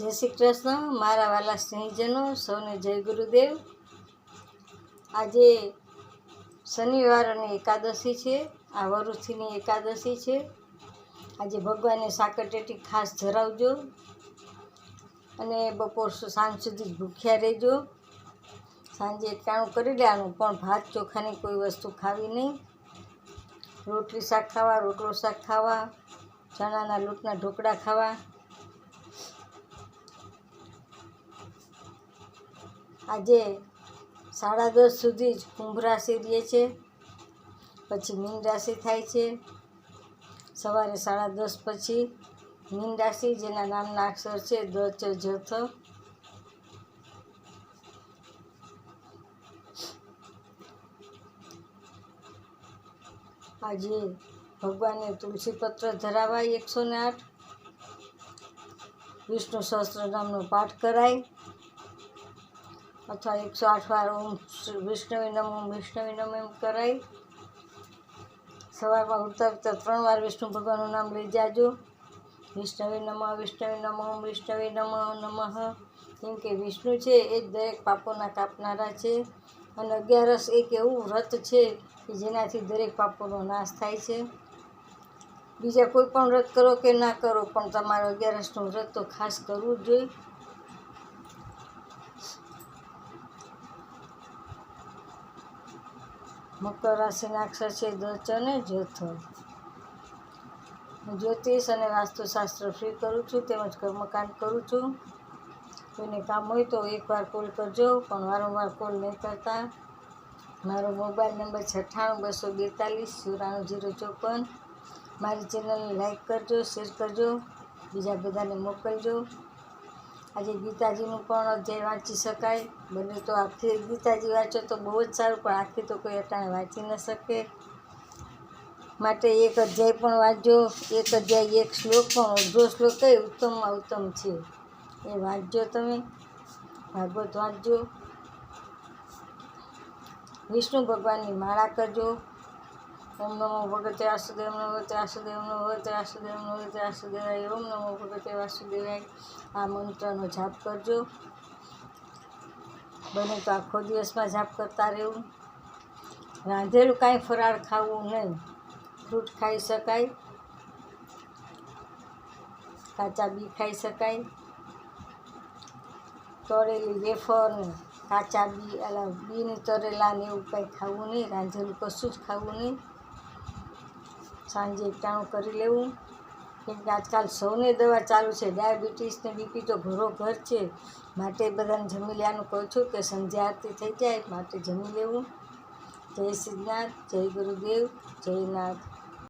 જય શ્રી કૃષ્ણ, મારા વાલા સ્નેહીજનો, સૌને જય ગુરુદેવ. આજે શનિવારની એકાદશી છે, આ વરુથીની એકાદશી છે. આજે ભગવાનને સાકરટેટી ખાસ ધરાવજો અને બપોર સાંજ સુધી ભૂખ્યા રહેજો. સાંજે એકાણું કરી લેવાનું પણ ભાત ચોખાની કોઈ વસ્તુ ખાવી નહીં. રોટલી શાક ખાવા, રોટલો શાક ખાવા, ચણાના લોટના ઢોકળા ખાવા આજે સાડા દસ સુધી જ કુંભ રાશિ રહે છે. પછી મીન રાશિ થાય છે. સવારે સાડા દસ પછી મીન રાશિ, જેના નામના અક્ષર છે દ, ચ જથ આજે ભગવાનને તુલસીપત્ર ધરાવાય એકસો ને આઠ. વિષ્ણુ સહસ્ત્ર નામનો પાઠ કરાય. અથવા એકસો આઠ વાર ઓમ વિષ્ણવી નમો વિષ્ણવે એમ કરાય. સવારમાં ઉઠતા ઉઠતા ત્રણ વાર વિષ્ણુ ભગવાનનું નામ લઈ જાજો. વિષ્ણવી નમઃ વિષ્ણવી નમઃ વિષ્ણવી નમઃ નમઃ. કેમ કે વિષ્ણુ છે એ જ દરેક પાપોના કાપનારા છે. અને અગિયારસ એક એવું વ્રત છે કે જેનાથી દરેક પાપોનો નાશ થાય છે. બીજા કોઈ પણ વ્રત કરો કે ના કરો, પણ તમારે અગિયારસનું વ્રત તો ખાસ કરવું જોઈએ. મકર રાશિના અક્ષર છે દ ચ અને જથ હું જ્યોતિષ અને વાસ્તુશાસ્ત્ર ફ્રી કરું છું, તેમજ કર્મકાંડ કરું છું. કોઈને કામ હોય તો એકવાર કોલ કરજો, પણ વારંવાર કોલ નહીં કરતા. મારો મોબાઈલ નંબર છઠ્ઠાણું બસો બેતાલીસ, ચોરાણું, જીરો ચોપન. મારી ચેનલને લાઈક કરજો, શેર કરજો. બીજા બધાને મોકલજો. આજે ગીતાજીનું પણ અધ્યાય વાંચી શકાય. બને તો આખી ગીતાજી વાંચો તો બહુ જ સારું, પણ આખી તો કોઈ અટાણે વાંચી ન શકે. માટે એક અધ્યાય પણ વાંચજો. એક અધ્યાય, એક શ્લોક પણ અડધો શ્લોક એ ઉત્તમમાં ઉત્તમ છે. એ વાંચજો તમે. ભાગવત વાંચજો. વિષ્ણુ ભગવાનની માળા કરજો. ઓમ નમો ભગવતે વાસુદેવ ભગવતે વાસુદેવ ભગવતે વાસુદેવ ભગવતે વાસુદેવાય ઓમ નમો ભગવતે વાસુદેવાય આ મંત્રનો જાપ કરજો. બને તો આખો દિવસમાં જાપ કરતા રહેવું. રાંધેલું કાંઈ ફરાળ ખાવું નહીં. ફ્રૂટ ખાઈ શકાય. કાચા બી ખાઈ શકાય. તળેલી વેફર, કાચા બી, અલા બીને તરેલા ને એવું કાંઈ ખાવું નહીં. રાંધેલું કશું જ ખાવું નહીં. સાંજે એકટાણું કરી લેવું. કેમ કે આજકાલ સૌને દવા ચાલુ છે. ડાયાબિટીસ ને બીપી તો ઘરો ઘર છે. માટે બધાને જમી લેવાનું કહું છું કે સંધ્યા આરતી થઈ જાય, માટે જમી લેવું. જય સિદ્ધનાથ જય ગુરુદેવ, જય નાથ.